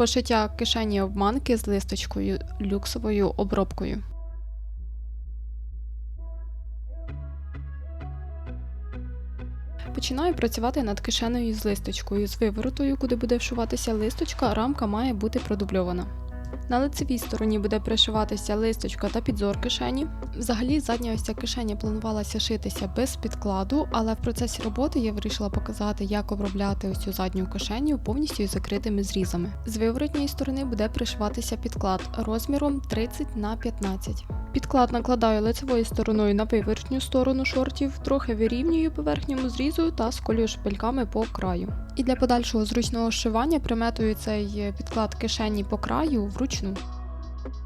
Пошиття кишені обманки з листочкою люксовою обробкою. Починаю працювати над кишенею з листочкою. З виворотою, куди буде вшиватися листочка, рамка має бути продубльована. На лицевій стороні буде пришиватися листочка та підзор кишені. Взагалі, задня ось ця кишеня планувалася шитися без підкладу, але в процесі роботи я вирішила показати, як обробляти ось цю задню кишеню повністю закритими зрізами. З виворотньої сторони буде пришиватися підклад розміром 30 на 15. Підклад накладаю лицевою стороною на виворотню сторону шортів, трохи вирівнюю по верхньому зрізу та сколюю шпильками по краю. І для подальшого зручного зшивання приметую цей підклад кишені по краю вручну.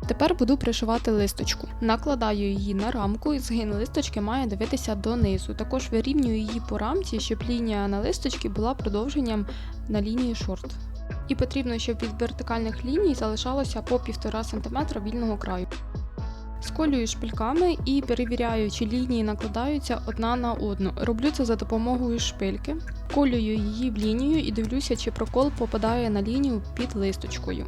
Тепер буду пришивати листочку. Накладаю її на рамку і згин листочки має дивитися донизу. Також вирівнюю її по рамці, щоб лінія на листочці була продовженням на лінії шорт. І потрібно, щоб від вертикальних ліній залишалося по 1,5 см вільного краю. Сколюю шпильками і перевіряю, чи лінії накладаються одна на одну. Роблю це за допомогою шпильки, колюю її в лінію і дивлюся, чи прокол попадає на лінію під листочкою.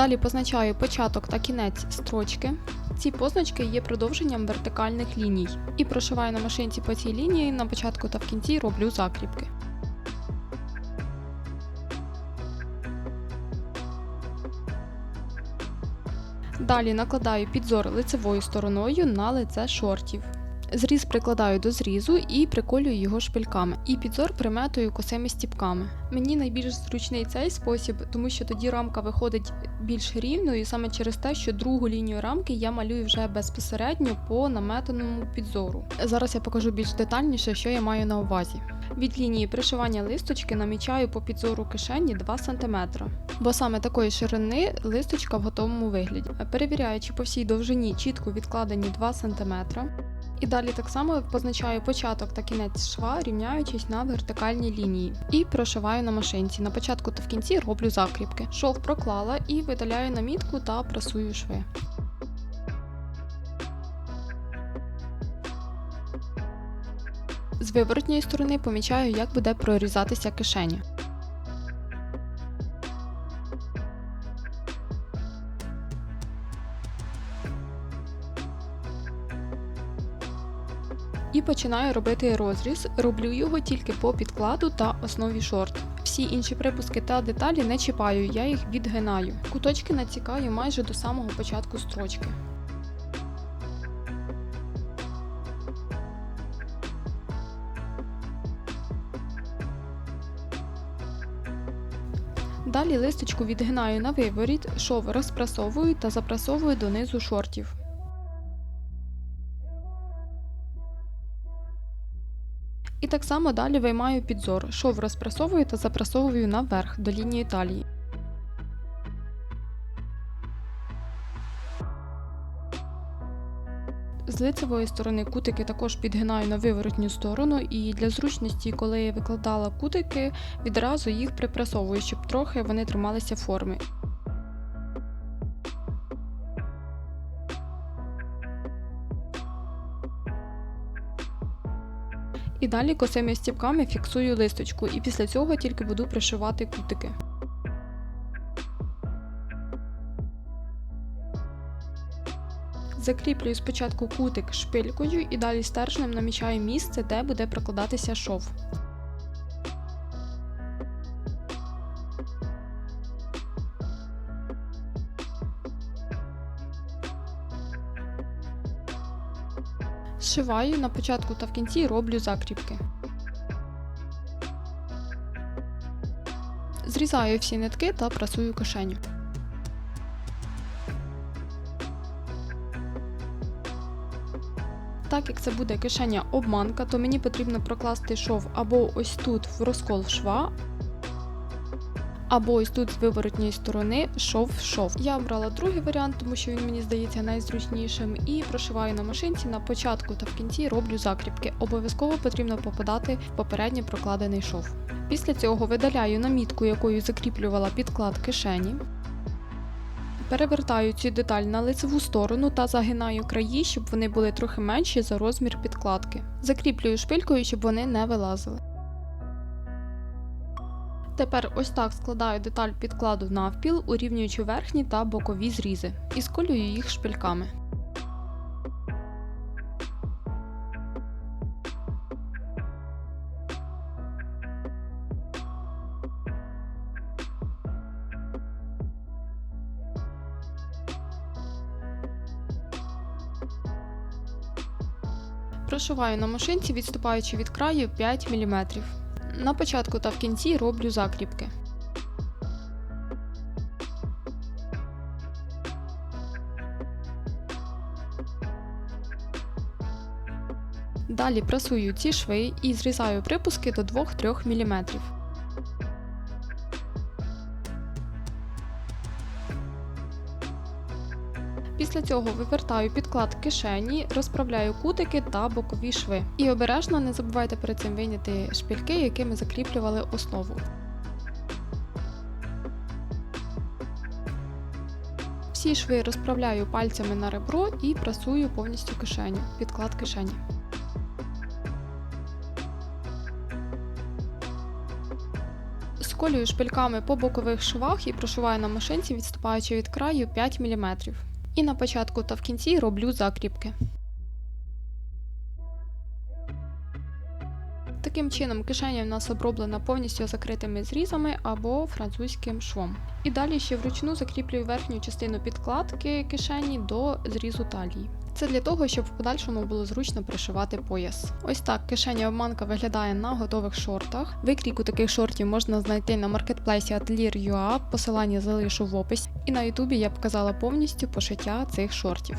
Далі позначаю початок та кінець строчки. Ці позначки є продовженням вертикальних ліній. І прошиваю на машинці по цій лінії, на початку та в кінці роблю закріпки. Далі накладаю підзор лицевою стороною на лице шортів. Зріз прикладаю до зрізу і приколюю його шпильками. І підзор приметую косими стіпками. Мені найбільш зручний цей спосіб, тому що тоді рамка виходить більш рівною, саме через те, що другу лінію рамки я малюю вже безпосередньо по наметаному підзору. Зараз я покажу більш детальніше, що я маю на увазі. Від лінії пришивання листочки намічаю по підзору кишені 2 см, бо саме такої ширини листочка в готовому вигляді. Перевіряю, чи по всій довжині чітко відкладені 2 см. І далі так само позначаю початок та кінець шва, рівняючись на вертикальній лінії. І прошиваю на машинці. На початку та в кінці роблю закріпки. Шов проклала і видаляю намітку та прасую шви. З виворотньої сторони помічаю, як буде прорізатися кишеня. І починаю робити розріз. Роблю його тільки по підкладу та основі шорт. Всі інші припуски та деталі не чіпаю, я їх відгинаю. Куточки націкаю майже до самого початку строчки. Далі листочку відгинаю на виворіт, шов розпрасовую та запрасовую донизу шортів. І так само далі виймаю підзор, шов розпрасовую та запрасовую наверх до лінії талії. З лицевої сторони кутики також підгинаю на виворотню сторону, і для зручності, коли я викладала кутики, відразу їх припрасовую, щоб трохи вони трималися форми. І далі косими стіпками фіксую листочку, і після цього тільки буду пришивати кутики. Закріплюю спочатку кутик шпилькою і далі стержнем намічаю місце, де буде прокладатися шов. Зшиваю на початку та в кінці роблю закріпки. Зрізаю всі нитки та прасую кишеню. Так як це буде кишеня обманка, то мені потрібно прокласти шов або ось тут в розкол шва, або ось тут з виворотньої сторони шов-шов. Я обрала другий варіант, тому що він мені здається найзручнішим, і прошиваю на машинці на початку та в кінці роблю закріпки. Обов'язково потрібно попадати в попередньо прокладений шов. Після цього видаляю намітку, якою закріплювала підклад кишені. Перевертаю цю деталь на лицеву сторону та загинаю краї, щоб вони були трохи менші за розмір підкладки. Закріплюю шпилькою, щоб вони не вилазили. Тепер ось так складаю деталь підкладу навпіл, урівнюючи верхні та бокові зрізи, і сколюю їх шпильками. Прошиваю на машинці, відступаючи від краю 5 мм. На початку та в кінці роблю закріпки. Далі прасую ці шви і зрізаю припуски до 2-3 мм. Після цього вивертаю підклад кишені, розправляю кутики та бокові шви. І обережно не забувайте перед цим вийняти шпильки, якими закріплювали основу. Всі шви розправляю пальцями на ребро і прасую повністю кишеню, підклад кишені. Сколюю шпильками по бокових швах і прошиваю на машинці, відступаючи від краю 5 мм. І на початку та в кінці роблю закріпки. Таким чином, кишеня в нас оброблена повністю закритими зрізами або французьким швом. І далі ще вручну закріплюю верхню частину підкладки кишені до зрізу талії. Це для того, щоб в подальшому було зручно пришивати пояс. Ось так кишеня обманка виглядає на готових шортах. Викрійку таких шортів можна знайти на маркетплейсі Atelier.ua, посилання залишу в описі. І на ютубі я показала повністю пошиття цих шортів.